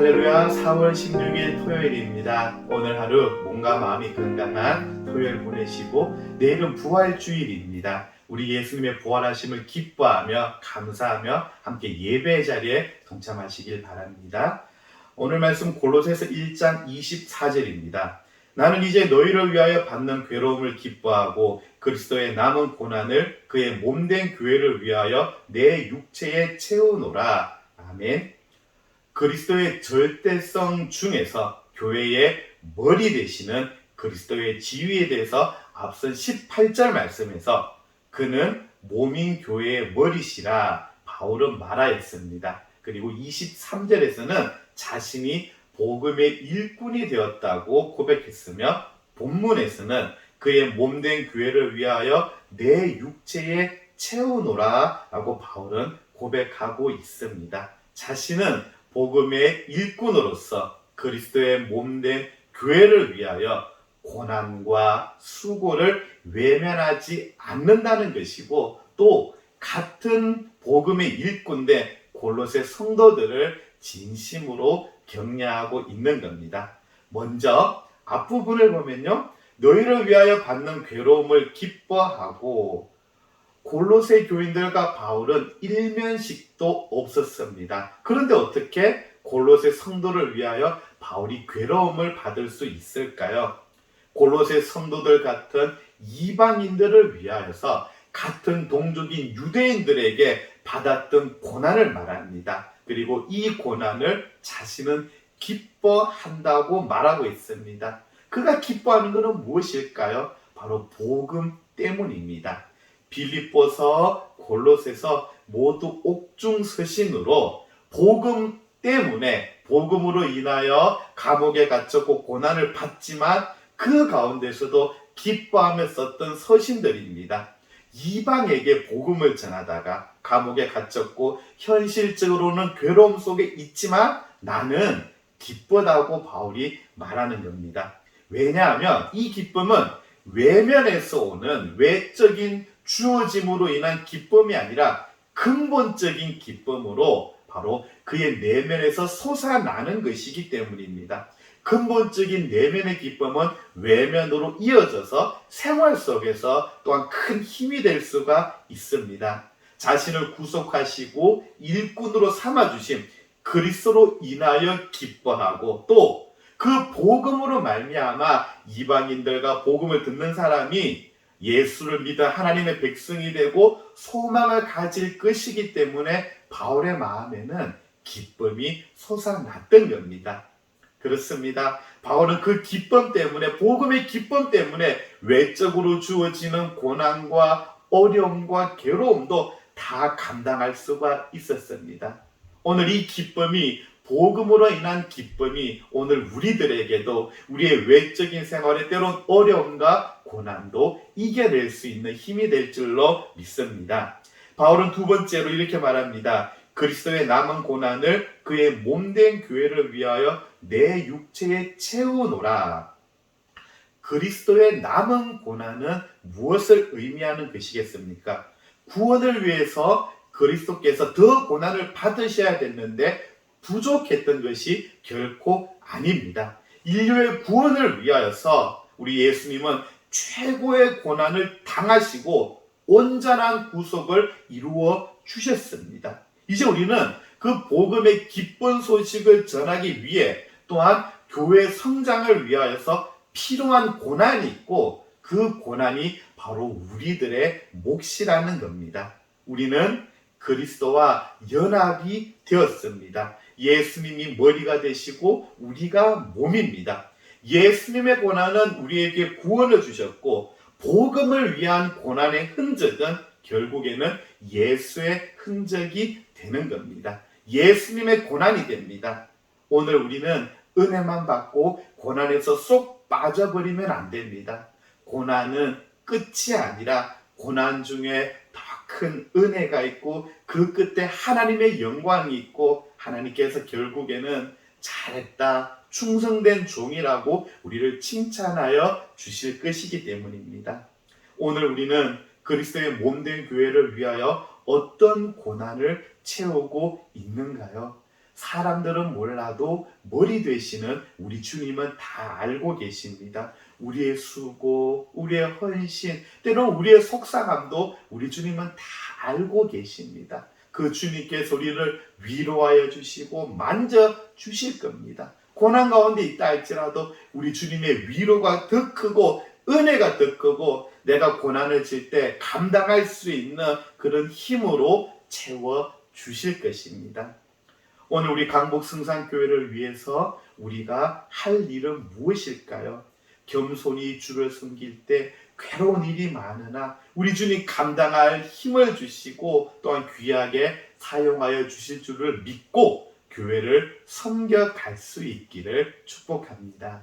할렐루야 4월 16일 토요일입니다. 오늘 하루 몸과 마음이 건강한 토요일 보내시고 내일은 부활주일입니다. 우리 예수님의 부활하심을 기뻐하며 감사하며 함께 예배 자리에 동참하시길 바랍니다. 오늘 말씀 골로새서 1장 24절입니다. 나는 이제 너희를 위하여 받는 괴로움을 기뻐하고 그리스도의 남은 고난을 그의 몸된 교회를 위하여 내 육체에 채우노라. 아멘. 그리스도의 절대성 중에서 교회의 머리 되시는 그리스도의 지위에 대해서 앞선 18절 말씀에서 그는 몸인 교회의 머리시라 바울은 말하였습니다. 그리고 23절에서는 자신이 복음의 일꾼이 되었다고 고백했으며 본문에서는 그의 몸된 교회를 위하여 내 육체에 채우노라 라고 바울은 고백하고 있습니다. 자신은 복음의 일꾼으로서 그리스도의 몸된 교회를 위하여 고난과 수고를 외면하지 않는다는 것이고 또 같은 복음의 일꾼대 골로새 성도들을 진심으로 격려하고 있는 겁니다. 먼저 앞부분을 보면요. 너희를 위하여 받는 괴로움을 기뻐하고 골로새 교인들과 바울은 일면식도 없었습니다. 그런데 어떻게 골로새 성도를 위하여 바울이 괴로움을 받을 수 있을까요? 골로새 성도들 같은 이방인들을 위하여서 같은 동족인 유대인들에게 받았던 고난을 말합니다. 그리고 이 고난을 자신은 기뻐한다고 말하고 있습니다. 그가 기뻐하는 것은 무엇일까요? 바로 복음 때문입니다. 빌립보서 골로새서 모두 옥중 서신으로 복음 때문에 복음으로 인하여 감옥에 갇혔고 고난을 받지만 그 가운데서도 기뻐하며 썼던 서신들입니다. 이방에게 복음을 전하다가 감옥에 갇혔고 현실적으로는 괴로움 속에 있지만 나는 기쁘다고 바울이 말하는 겁니다. 왜냐하면 이 기쁨은 외면에서 오는 외적인 주어짐으로 인한 기쁨이 아니라 근본적인 기쁨으로 바로 그의 내면에서 솟아나는 것이기 때문입니다. 근본적인 내면의 기쁨은 외면으로 이어져서 생활 속에서 또한 큰 힘이 될 수가 있습니다. 자신을 구속하시고 일꾼으로 삼아주신 그리스도로 인하여 기뻐하고 또 그 복음으로 말미암아 이방인들과 복음을 듣는 사람이 예수를 믿어 하나님의 백성이 되고 소망을 가질 것이기 때문에 바울의 마음에는 기쁨이 솟아났던 겁니다. 그렇습니다. 바울은 그 기쁨 때문에 복음의 기쁨 때문에 외적으로 주어지는 고난과 어려움과 괴로움도 다 감당할 수가 있었습니다. 오늘 이 기쁨이 복음으로 인한 기쁨이 오늘 우리들에게도 우리의 외적인 생활에 때론 어려움과 고난도 이겨낼 수 있는 힘이 될 줄로 믿습니다. 바울은 두 번째로 이렇게 말합니다. 그리스도의 남은 고난을 그의 몸된 교회를 위하여 내 육체에 채우노라. 그리스도의 남은 고난은 무엇을 의미하는 것이겠습니까? 구원을 위해서 그리스도께서 더 고난을 받으셔야 됐는데 부족했던 것이 결코 아닙니다. 인류의 구원을 위하여서 우리 예수님은 최고의 고난을 당하시고 온전한 구속을 이루어 주셨습니다. 이제 우리는 그 복음의 기쁜 소식을 전하기 위해 또한 교회 성장을 위하여서 필요한 고난이 있고 그 고난이 바로 우리들의 몫이라는 겁니다. 우리는 그리스도와 연합이 되었습니다. 예수님이 머리가 되시고 우리가 몸입니다. 예수님의 고난은 우리에게 구원을 주셨고 복음을 위한 고난의 흔적은 결국에는 예수의 흔적이 되는 겁니다. 예수님의 고난이 됩니다. 오늘 우리는 은혜만 받고 고난에서 쏙 빠져버리면 안 됩니다. 고난은 끝이 아니라 고난 중에 더 큰 은혜가 있고 그 끝에 하나님의 영광이 있고 하나님께서 결국에는 잘했다, 충성된 종이라고 우리를 칭찬하여 주실 것이기 때문입니다. 오늘 우리는 그리스도의 몸된 교회를 위하여 어떤 고난을 채우고 있는가요? 사람들은 몰라도 머리 되시는 우리 주님은 다 알고 계십니다. 우리의 수고, 우리의 헌신, 때론 우리의 속상함도 우리 주님은 다 알고 계십니다. 그 주님께서 우리를 위로하여 주시고 만져 주실 겁니다. 고난 가운데 있다 할지라도 우리 주님의 위로가 더 크고 은혜가 더 크고 내가 고난을 질 때 감당할 수 있는 그런 힘으로 채워 주실 것입니다. 오늘 우리 강복 승산교회를 위해서 우리가 할 일은 무엇일까요? 겸손히 주를 섬길 때 괴로운 일이 많으나 우리 주님 감당할 힘을 주시고 또한 귀하게 사용하여 주실 줄을 믿고 교회를 섬겨갈 수 있기를 축복합니다.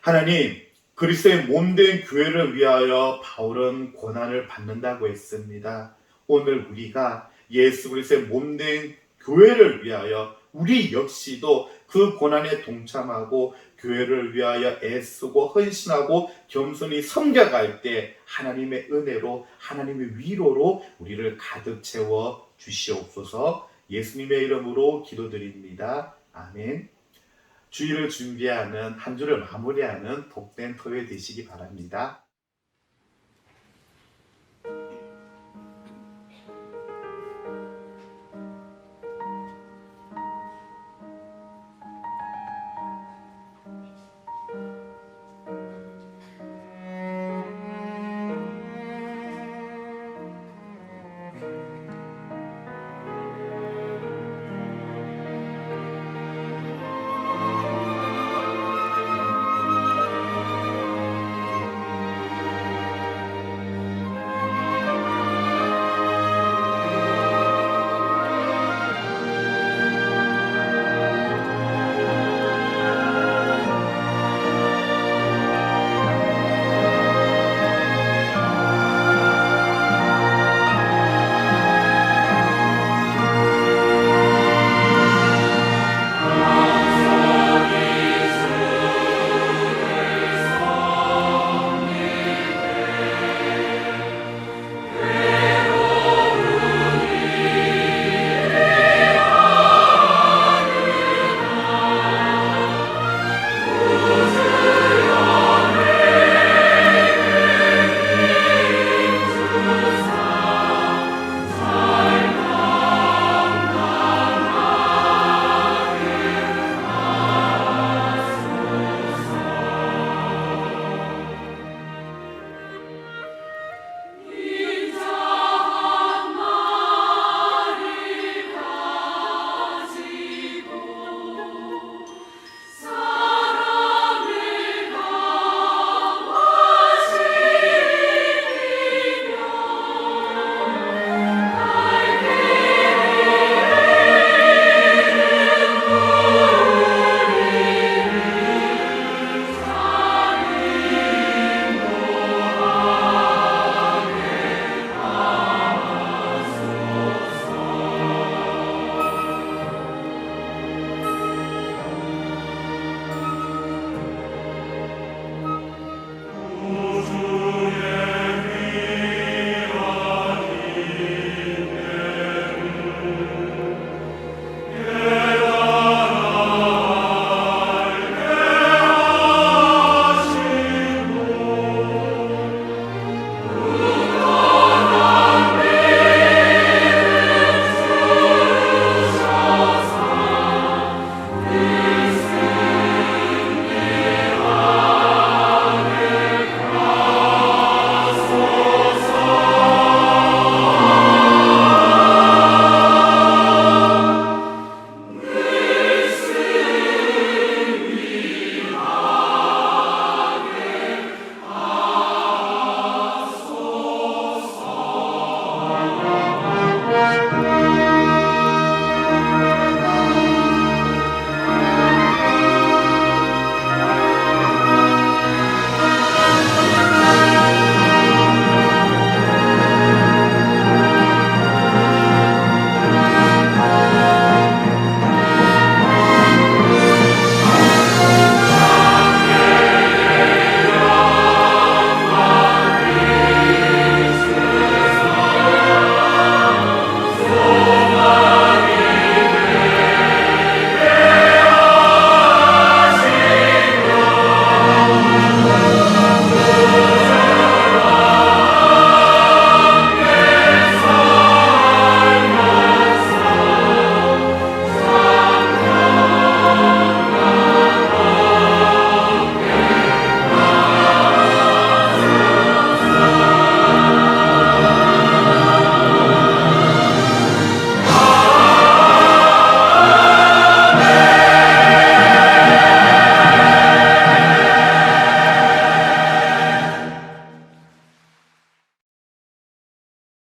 하나님, 그리스도의 몸된 교회를 위하여 바울은 고난을 받는다고 했습니다. 오늘 우리가 예수 그리스도의 몸된 교회를 위하여 우리 역시도 그 고난에 동참하고 교회를 위하여 애쓰고 헌신하고 겸손히 섬겨갈 때 하나님의 은혜로 하나님의 위로로 우리를 가득 채워 주시옵소서 예수님의 이름으로 기도드립니다. 아멘. 주일을 준비하는 한 주를 마무리하는 복된 토요일 되시기 바랍니다.